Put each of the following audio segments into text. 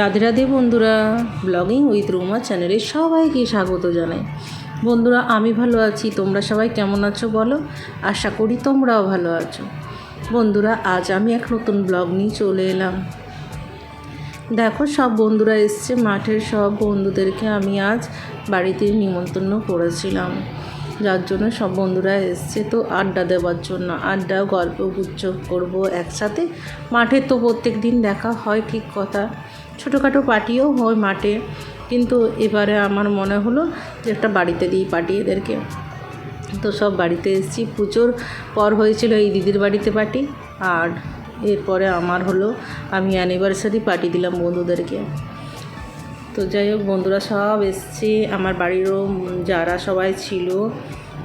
রাধে রাধে বন্ধুরা blogging with Ruma চ্যানেলে সবাইকে স্বাগত জানাই। বন্ধুরা, আমি ভালো আছি, তোমরা সবাই কেমন আছো বলো? আশা করি তোমরাও ভালো আছো। বন্ধুরা, আজ আমি এক নতুন ব্লগ নিয়ে চলে এলাম। দেখো, সব বন্ধুরা এসছে, মাঠের সব বন্ধুদেরকে আমি আজ বাড়িতে নিমন্ত্রণ করেছিলাম। যার জন্য সব বন্ধুরা এসছে, তো আড্ডা দেওয়ার জন্য। আড্ডা, গল্প, গুচ্ছ করব একসাথে। মাঠে তো প্রত্যেক দিন দেখা হয়, ঠিক কথা। ছোটোখাটো পার্টিও হয় মাঠে, কিন্তু এবারে আমার মনে হলো যে একটা বাড়িতে দিই পার্টি এদেরকে। তো সব বাড়িতে এসেছি পুজোর পর হয়েছিল এই দিদির বাড়িতে পার্টি, আর এরপরে আমার হলো, আমি অ্যানিভার্সারি পার্টি দিলাম বন্ধুদেরকে। তো যাই হোক, বন্ধুরা সব এসছে, আমার বাড়িরও যারা সবাই ছিল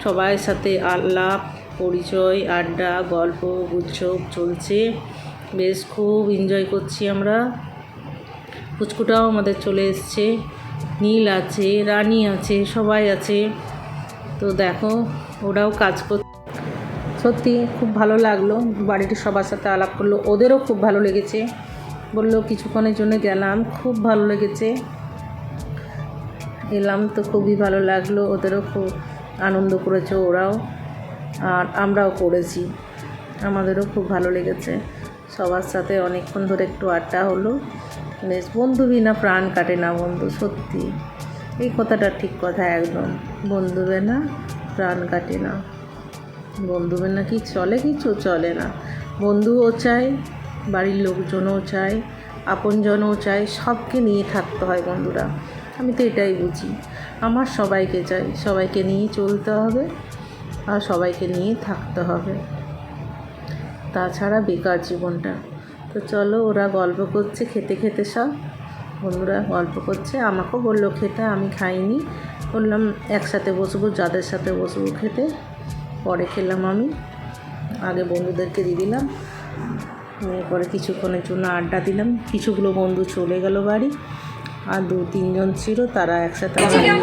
সবাই সাথে আলাপ, পরিচয়, আড্ডা, গল্প গুচ্ছব চলছে। বেশ খুব এনজয় করছি আমরা। পুচকুটাও আমাদের চলে এসছে। নীল আছে, রানী আছে, সবাই আছে। তো দেখো, ওরাও কাজ কর সত্যি খুব ভালো লাগল। বাড়ির সবার সাথে আলাপ করল। ওদেরও খুব ভালো লেগেছে। বলল, কিছুক্ষণের জন্য গেলাম। খুব ভালো লেগেছে। এলাম তো খুবই ভালো লাগল। ওদেরও খুব আনন্দ করেছে ওরাও। আর আমরাও করেছি। আমাদেরও খুব ভালো লেগেছে। সবার সাথে অনেকক্ষণ ধরে একটু আড্ডা হলো। বেশ বন্ধু বিনা প্রাণ কাটে না বন্ধু, সত্যি। এই কথাটা ঠিক কথা একদম। বন্ধু বিনা প্রাণ কাটে না। বন্ধু বিনা কি চলে? কিছু চলে না। বন্ধুও চাই বাড়ির লোকজনও চাই আপনজনও চাই সবকে নিয়ে থাকতে হয় বন্ধুরা। আমি তো এটাই বুঝি। আমার সবাইকে চাই। সবাইকে নিয়ে চলতে হবে আর সবাইকে নিয়ে থাকতে হবে। তাছাড়া বেকার জীবনটা। তো চলো ওরা গল্প করছে খেতে খেতে সব। বন্ধুরা গল্প করছে আমাকেও বলল খেতে আমি খাইনি। বললাম একসাথে বসবো যাদের সাথে বসবো খেতে। পরে খেলাম আমি। আগে বন্ধুদেরকে দিয়ে দিলাম। পরে কিছুক্ষণের জন্য আড্ডা দিলাম। কিছুগুলো বন্ধু চলে গেল বাড়ি। আর দু তিনজন ছিল তারা একসাথে বানালাম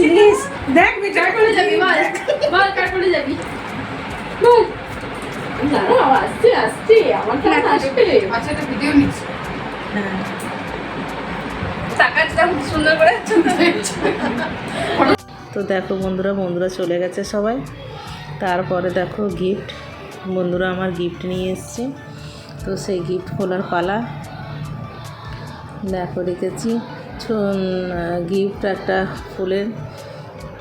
জিনিস দেখ দাঁড়াও আসছে আসছে আমার কাছে আসবে আচ্ছা একটা ভিডিও নিচ্ছি টাকাটা খুব সুন্দর করে তো দেখো বন্ধুরা বন্ধুরা চলে গেছে সবাই। তারপরে দেখো গিফট বন্ধুরা আমার গিফট নিয়ে এসছে। তো সেই গিফট খোলার পালা। দেখো রেখেছি গিফট একটা ফুলের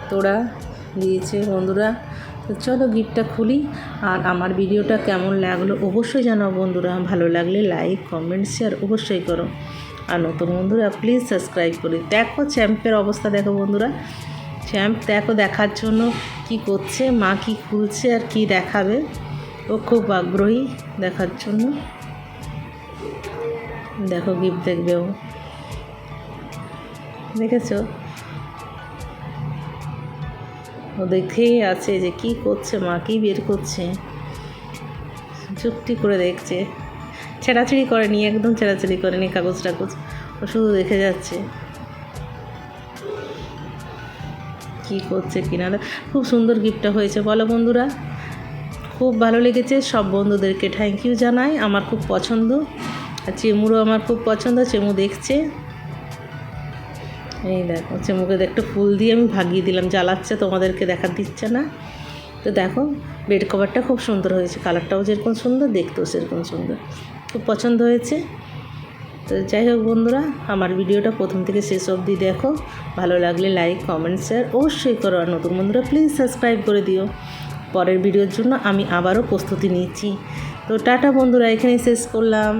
তোড়া দিয়েছে বন্ধুরা। তো চলো গিফটটা খুলি। আর আমার ভিডিওটা কেমন লাগল অবশ্যই জানাও বন্ধুরা। ভালো লাগলে লাইক কমেন্ট শেয়ার অবশ্যই করো। আর নতুন বন্ধুরা প্লিজ সাবস্ক্রাইব করি। দেখো চ্যাম্পের অবস্থা দেখো বন্ধুরা। চ্যাম্প দেখো দেখার জন্য কি করছে, মা কি খুলছে আর কি দেখাবে। ও খুব আগ্রহী দেখার জন্য। দেখো গিফট দেখবে ও। দেখেছ? দেখেই আছে যে কি করছে মা, কি বের করছে। চুপটি করে দেখছে। ছেঁড়াছিড়ি করেনি, একদম ছেঁড়াছিড়ি করেনি কাগজ টাগজ। ও শুধু দেখে যাচ্ছে। কি করছে কিনা খুব সুন্দর গিফটটা হয়েছে। বলো বন্ধুরা, খুব ভালো লেগেছে। সব বন্ধুদেরকে থ্যাংক ইউ জানাই। আমার খুব পছন্দ। আর চেমুরও আমার খুব পছন্দ। চেমু দেখছে। এই দেখো চেমুকে একটু ফুল দিয়ে আমি ভাগিয়ে দিলাম, জ্বালাচ্ছে, তোমাদেরকে দেখা দিচ্ছে না। তো দেখো বেড কভারটা খুব সুন্দর হয়েছে কালারটাও যেরকম সুন্দর, দেখতেও সেরকম সুন্দর। খুব পছন্দ হয়েছে। তো যাই হোক বন্ধুরা, আমার ভিডিওটা প্রথম থেকে শেষ অবধি দেখো। ভালো লাগলে লাইক কমেন্ট শেয়ার অবশ্যই করো। আর নতুন বন্ধুরা প্লিজ সাবস্ক্রাইব করে দিও। পরের ভিডিওর জন্য আমি আবারও প্রস্তুতি নিচ্ছি। তো টাটা বন্ধুরা, এখানেই শেষ করলাম।